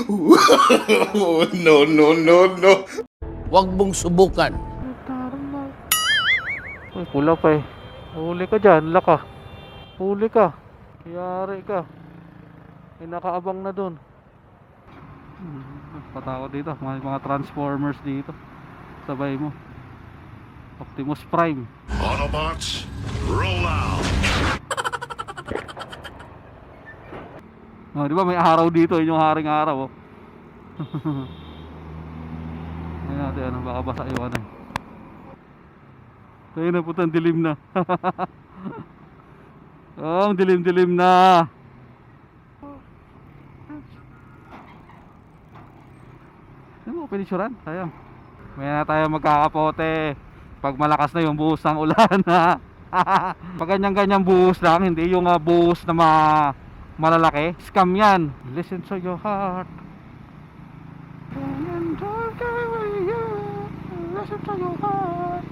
no, no, no, no. Huwag mong subukan. Uy, pula pa eh. Huli ka dyan, laka. Huli ka. Yari ka. May nakaabang na dun. Patakot dito. May mga transformers dito. Sabay mo. Optimus Prime. Autobots, roll out. Oh, di ba may araw dito, yun yung haring araw oh. Ayun natin ano, baka basa yung ano. Ayun na putang dilim na. oh, dilim-dilim na. Ano mo, pinicturan? Sayang. May na tayo magkakapote. Pag malakas na yung buhos ng ulan Pag ganyan-ganyan buhos lang, hindi yung uh, buhos na ma malalaki. Scam yan. Listen to your heart. Listen to your heart.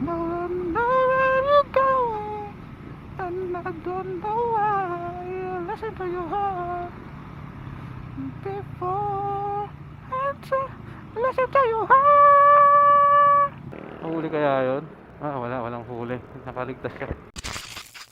No one know where you're going And I don't know why Listen to your heart Before answer Listen to your heart Huli kaya yun? Ah, wala, walang huli. Nakaligtas ka.